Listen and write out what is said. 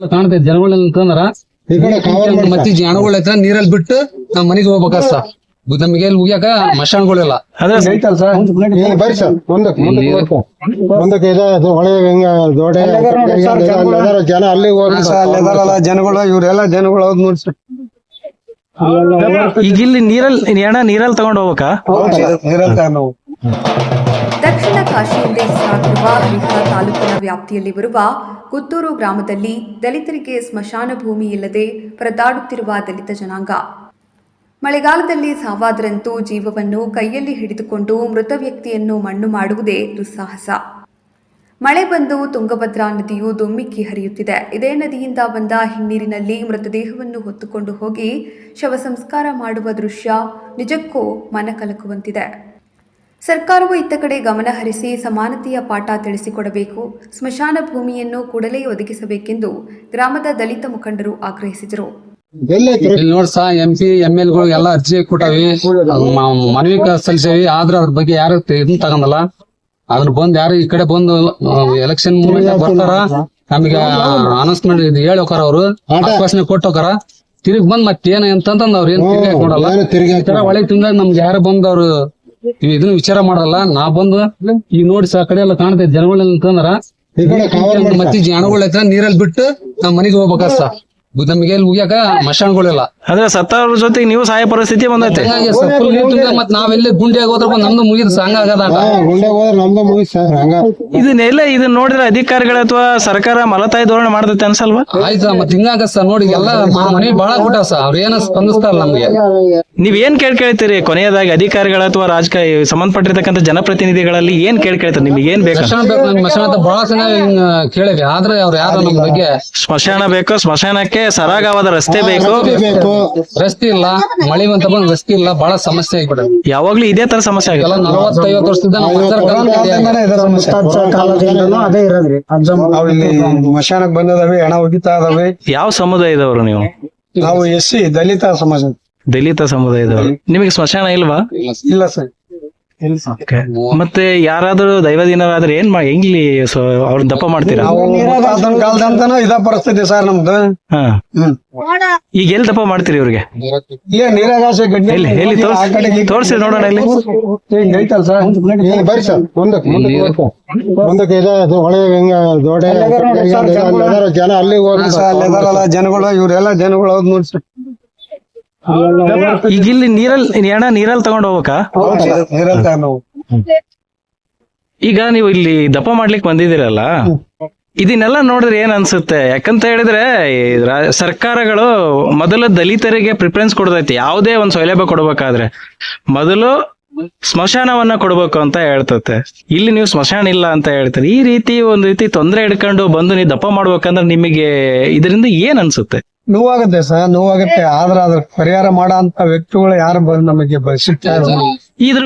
ಕಾಣ್ತೈತೆ ಮಾಡಿ ಮತ್ತೆ ಜನಗಳ ಹತ್ರ ನೀರಲ್ಲಿ ಬಿಟ್ಟು ನಾವ್ ಮನೆಗೆ ಹೋಗ್ಬೇಕಷ್ಟ ನಮಗೆ ಇಲ್ಲಿ ಮುಗಿಯಾಕ ಮಶಾಣಗಳಿಲ್ಲ ಹಿಂಗ್ ಹೆಂಗ ಜನ ಅಲ್ಲಿ ಹೋಗಿ ಜನಗಳು. ಇವರೆಲ್ಲ ಜನಗಳು ಹೌದ್ ನೋಡಿ ಈಗ ಇಲ್ಲಿ ನೀರಲ್ಲಿ ಏನ ನೀರಲ್ಲಿ ತಗೊಂಡ್ ಹೋಗ್ಬೇಕಾ? ಇರಂತ ನಾವು ದಕ್ಷಿಣ ಎಂದೇ ಹೆಸರಾಗಿರುವ ಬಿಹಾರ ತಾಲೂಕಿನ ವ್ಯಾಪ್ತಿಯಲ್ಲಿ ಬರುವ ಕುತ್ತೂರು ಗ್ರಾಮದಲ್ಲಿ ದಲಿತರಿಗೆ ಸ್ಮಶಾನ ಭೂಮಿ ಇಲ್ಲದೆ ಪರದಾಡುತ್ತಿರುವ ದಲಿತ ಜನಾಂಗ. ಮಳೆಗಾಲದಲ್ಲಿ ಸಾವಾದರಂತೂ ಜೀವವನ್ನು ಕೈಯಲ್ಲಿ ಹಿಡಿದುಕೊಂಡು ಮೃತ ವ್ಯಕ್ತಿಯನ್ನು ಮಣ್ಣು ಮಾಡುವುದೇ ದುಸ್ಸಾಹಸ. ಮಳೆ ಬಂದು ತುಂಗಭದ್ರಾ ನದಿಯು ದುಮ್ಮಿಕ್ಕಿ ಹರಿಯುತ್ತಿದೆ. ಇದೇ ನದಿಯಿಂದ ಬಂದ ಹಿನ್ನೀರಿನಲ್ಲಿ ಮೃತದೇಹವನ್ನು ಹೊತ್ತುಕೊಂಡು ಹೋಗಿ ಶವ ಸಂಸ್ಕಾರ ಮಾಡುವ ದೃಶ್ಯ ನಿಜಕ್ಕೂ ಮನಕಲಕುವಂತಿದೆ. ಸರ್ಕಾರವು ಇತ್ತ ಕಡೆ ಗಮನ ಹರಿಸಿ ಸಮಾನತೆಯ ಪಾಠ ತಿಳಿಸಿಕೊಡಬೇಕು. ಸ್ಮಶಾನ ಭೂಮಿಯನ್ನು ಕೂಡಲೇ ಒದಗಿಸಬೇಕೆಂದು ಗ್ರಾಮದ ದಲಿತ ಮುಖಂಡರು ಆಗ್ರಹಿಸಿದರು. ನೋಡ್ ಸಾ ಎಂ ಪಿ ಎಂ ಎಲ್ಗಳು ಎಲ್ಲಾ ಅರ್ಜಿ ಕೊಟ್ಟವಿ. ಮ- ಮನವಿ ಸಲ್ಲಿಸೇವಿ ಆದ್ರ ಅದ್ರ ಬಗ್ಗೆ ಯಾರು ಇದನ್ನ ಇದನ್ ತಗೊಂಡಲ್ಲ. ಅದನ್ನ ಬಂದ್ ಯಾರು ಈ ಕಡೆ ಬಂದು ಎಲೆಕ್ಷನ್ ಮೂವ್ಮೆಂಟ್ ಬರ್ತಾರ. ನಮಗೆ ಅನೌನ್ಸ್ಮೆಂಟ್ ಇದು ಹೇಳೋಕಾರ ಹೋಕಾರ ಅವ್ರು ಆಶ್ವಾಸನೆ ಕೊಟ್ಟೋಕಾರ. ತಿರುಗಿ ಬಂದ್ ಮತ್ತೇನ ಅಂತಂದ್ ಅವ್ರ ಏನ್ ತಿರುಗಿ ನೋಡಲ್ಲ ಒಳ್ಳೆ ತಿಂದಾಗ ನಮ್ಗೆ ಯಾರು ಬಂದ್ ಅವ್ರು ಇದನ್ನ ವಿಚಾರ ಮಾಡಲ್ಲ, ನಾ ಬಂದು ಈಗ ನೋಡಿ ಸಾ ಕಡೆ ಎಲ್ಲ ಕಾಣ್ತೈತೆ ಜನಗಳ ಅಂತಂದ್ರ ಮತ್ತೆ ಜನಗಳ ನೀರಲ್ಲಿ ಬಿಟ್ಟು ನಮ್ಮ ಮನೆಗೆ ಹೋಗ್ಬೇಕಷ್ಟ ನಮಗೆ ಇಲ್ಲಿ ಮುಗಿಯಾಕ ಮಶಾನ್ಗಳಿಲ್ಲ. ಅದೇ ಸತ್ತವ್ರ ಜೊತೆಗೆ ನೀವು ಸಹಾಯ ಪರಿಸ್ಥಿತಿ ಬಂದೈತೆ. ಮತ್ ನಾವೆಲ್ಲೇ ಗುಂಡಿ ಆಗೋದ್ರ ಬಂದ್ ನಮ್ದು ಮುಗಿದ್ ಸಂಘ ಆಗದ ಇದನ್ನ ಗುಂಡೆ ಹೋದ್ರೆ ನಮ್ದು ಮುಗಿಸ್ ಸರ್ ಹಂಗ. ಇದನ್ನೆಲ್ಲ ಇದನ್ನ ನೋಡಿದ್ರೆ ಅಧಿಕಾರಿಗಳ ಅಥವಾ ಸರ್ಕಾರ ಮಲತಾಯಿ ಧೋರಣೆ ಮಾಡ್ತೈತೆ ಅನ್ಸಲ್ವಾ? ಆಯ್ತಾ ಮತ್ ಹಿಂಗಾಗ ಸರ್ ನೋಡಿ ಎಲ್ಲ ಮನೆ ಬಹಳ ಕೊಟ್ಟ ಸರ್. ಅವ್ರ ಏನ ಸ್ಪಂದಿಸ್ತಾರಲ್ಲ ನಮ್ಗೆ. ನೀವ್ ಏನ್ ಕೇಳ್ ಕೇಳ್ತೀರಿ? ಕೊನೆಯದಾಗಿ ಅಧಿಕಾರಿಗಳ ಅಥವಾ ರಾಜಕೀಯ ಸಂಬಂಧಪಟ್ಟಿರ್ತಕ್ಕಂಥ ಜನಪ್ರತಿನಿಧಿಗಳಲ್ಲಿ ಏನ್ ಕೇಳ್ ಕೇಳ್ತಾರೆ? ನಿಮ್ಗೆ ಏನ್ ಬೇಕು? ಮಶಾನ ಬೇಕು ನಮ್ಗೆ ಮಶಾನ ಅಂತ ಬಹಳ ಸಲ ಕೇಳಿದ್ವಿ. ಕೇಳಿವಿ ಆದ್ರೆ ಅವ್ರ ಯಾರು ನಮ್ ಬಗ್ಗೆ ಸ್ಮಶಾನ ಬೇಕು ಸ್ಮಶಾನಕ್ಕೆ ಸರಾಗವಾದ ರಸ್ತೆ ಬೇಕು. ಬೇಕು. ರಸ್ತೆ ಇಲ್ಲ ಮಳೆ ಬಂತ ಬಂದ್ ರಸ್ತೆ ಇಲ್ಲ ಬಹಳ ಸಮಸ್ಯೆ ಆಗಿಬಿಡುತ್ತೆ. ಯಾವಾಗ್ಲೂ ಇದೇ ತರ ಸಮಸ್ಯೆ ಆಗುತ್ತೆ. ಎಲ್ಲ ನಲವತ್ತೈವತ್ತು ವರ್ಷದಿಂದ ನಾವು ಮಶಾನಕ್ ಬಂದದವಿ ಹಣ ಒಗಿತಾ ಇದಾವೆ. ಯಾವ ಸಮುದಾಯದವರು ನೀವು? ನಾವು ಎಸ್ ಸಿ ದಲಿತ ಸಮಾಜ. ದಲಿತ ಸಮುದಾಯದವರು. ನಿಮಗೆ ಸ್ಮಶಾನ ಇಲ್ವಾ? ಇಲ್ಲ ಸರ್. ಸರ್ ಮತ್ತೆ ಯಾರಾದ್ರೂ ದೈವದಿನರಾದ್ರೆ ಏನ್ ಮಾ ಹೆಂಗ್ಲಿ ಅವ್ರನ್ನ ದಪ್ಪ ಮಾಡ್ತೀರಾ? ಮುತ್ತಾತನ ಕಾಲದಂತನೂ ಇದ ಪರಿಸ್ಥಿತಿ ಸರ್ ನಮ್ದು. ಹಾ. ಹ್ಮ್. ಈಗ ಎಲ್ಲಿ ದಪ್ಪ ಮಾಡ್ತೀರಿ ಇವ್ರಿಗೆ? ಇಲ್ಲೇ ನೀರಾಗಾಸೆ ಗಡ್ಡೆ ಎಲ್ಲಿ ಎಲ್ಲಿ ಆ ಕಡೆಗೆ ತೋರ್ಸಿ ತೋರ್ಸಿ ನೋಡೋಣ ಇಲ್ಲಿ. ಹಿಂಗ್ ಐತಲ್ ಸರ್. ಹಿಂಗ್ ಬರ್ರಿ ಸರ್. ಮುಂದಕ್ಕೆ ಮುಂದಕ್ಕೆ. ಮುಂದಕ್ಕೆ ಇದೆ ಅದು ಹೊಳೆ ಹೆಂಗ ಜನ ಅಲ್ಲಿ ಹೋಗಿ ಜನಗಳು ಇವರೆಲ್ಲ ಜನಗಳು ಹೋದ್ ನೋಡಿ ಸರ್. ಈಗ ಇಲ್ಲಿ ನೀರಲ್ಲಿ ಅಣ್ಣ ನೀರಲ್ಲಿ ತಗೊಂಡ್ ಹೋಗ್ಬೇಕಾ? ಈಗ ನೀವು ಇಲ್ಲಿ ದಪ್ಪ ಮಾಡ್ಲಿಕ್ಕೆ ಬಂದಿದ್ದೀರಲ್ಲ? ಇದನ್ನೆಲ್ಲ ನೋಡಿದ್ರೆ ಏನ್ ಅನ್ಸುತ್ತೆ? ಯಾಕಂತ ಹೇಳಿದ್ರೆ ಸರ್ಕಾರಗಳು ಮೊದಲು ದಲಿತರಿಗೆ ಪ್ರಿಫರೆನ್ಸ್ ಕೊಡ್ತೈತಿ. ಯಾವುದೇ ಒಂದ್ ಸೌಲಭ್ಯ ಕೊಡ್ಬೇಕಾದ್ರೆ. ಮೊದಲು ಸ್ಮಶಾನವನ್ನ ಕೊಡ್ಬೇಕು ಅಂತ ಹೇಳ್ತತೆ. ಇಲ್ಲಿ ನೀವು ಸ್ಮಶಾನ ಇಲ್ಲ ಅಂತ ಹೇಳ್ತಾರೆ. ಈ ರೀತಿ ಒಂದ್ ರೀತಿ ತೊಂದರೆ ಹಿಡ್ಕೊಂಡು ಬಂದು ನೀವು ದಪ್ಪ ಮಾಡ್ಬೇಕಂದ್ರೆ ನಿಮಗೆ ಇದರಿಂದ ಏನ್ ಅನ್ಸುತ್ತೆ? ನೋವಾಗುತ್ತೆ ಸರ್ ನೋವಾಗುತ್ತೆ. ಆದ್ರ ಅದ್ರ ಪರಿಹಾರ ಮಾಡೋ ಅಂತ ವ್ಯಕ್ತಿಗಳು ಯಾರು ಬಂದು ನಮಗೆ ಬಯಸುತ್ತೆ ಇದ್ರ